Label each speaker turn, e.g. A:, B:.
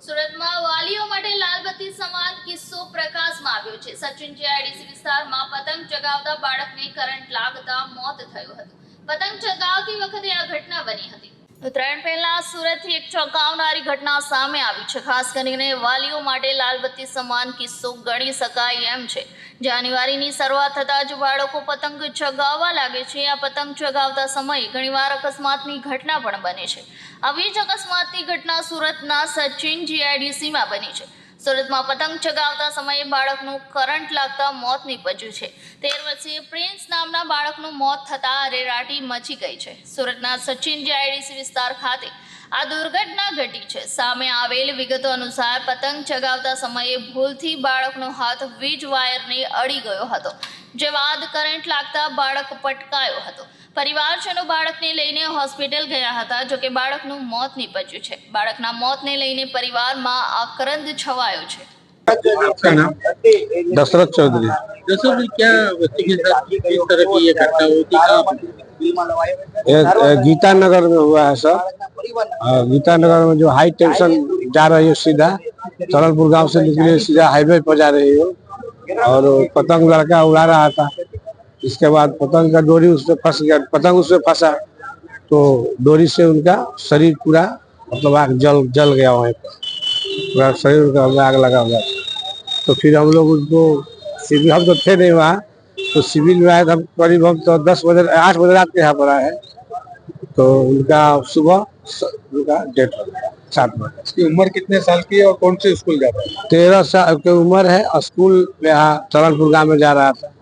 A: સુરતમાં વાલીઓ માટે લાલબત્તી સમાન કિસ્સો પ્રકાશમાં આવ્યો છે. સચિન જીઆઈડીસી વિસ્તારમાં પતંગ ચગાવતા બાળકને કરંટ લાગતા મોત થયું હતું. પતંગ ચગાવતી વખતે આ ઘટના બની હતી. ઉત્તરાયણ પહેલા સુરતથી એક ચોંકાવનારી ઘટના સામે આવી છે. ખાસ કરીને વાલીઓ માટે લાલબત્તી સમાન કિસ્સો ગણી શકાય એમ છે. જાન્યુઆરીની શરૂઆત થતાં જ બાળકો પતંગ ચગાવવા લાગે છે. આ પતંગ ચગાવતા સમયે ઘણીવાર અકસ્માતની ઘટના પણ બને છે. આવી જ અકસ્માતની ઘટના સુરતના સચિન જીઆઈડીસીમાં બની છે. સુરતમાં પતંગ ચગાવતા સમયે બાળકનું કરંટ લાગતા મોત નીપજ્યું છે. તેર વર્ષીય પ્રિન્સ નામના બાળકનું મોત થતાં રેરાટી મચી ગઈ છે. સુરતના સચિન જીઆઈડીસી વિસ્તાર ખાતે આ દુર્ઘટના ઘટી છે સામે આવેલ વિગતો અનુસાર પતંગ ચગાવતા સમયે ભૂલથી બાળકનો હાથ વીજ વાયરને અડી ગયો હતો જે બાદ કરંટ લાગતા બાળક પટકાયો હતો પરિવારજનો બાળકને લઈને હોસ્પિટલ ગયા હતા જો કે બાળકનું મોત નીપજ્યું છે બાળકના મોતને લઈને પરિવારમાં આક્રંદ છવાયો છે
B: आपका नाम
C: दशरथ चौधरी
B: दरअसल क्या बच्चे के साथ किस तरह की ये घटना हुई थी कहाँ पर?
C: ये अ, गीता नगर में हुआ है सर अ, गीता नगर में जो हाई टेंशन जा रही है सीधा सरलपुर गाँव से निकले सीधा हाईवे पर जा रही हो और पतंग लड़का उड़ा रहा था। इसके बाद पतंग का डोरी उसमें फंस गया पतंग उसमें फंसा। तो डोरी से उनका शरीर पूरा मतलब आग जल जल गया वहीं पर। पूरा शरीर उनका में आग लगा हुआ तो फिर हम लोग उनको सिविल हम तो थे नहीं वहाँ। तो सिविल में आए हम करीब हम तो दस बजे आठ बजे रात के यहाँ पर आए हैं। तो उनका सुबह उनका डेथ हो गया सात बजे
B: इसकी उम्र कितने साल की है और कौन से स्कूल जाता है
C: तेरह साल की उम्र है स्कूल में यहाँ सरलपुर गांव में जा रहा था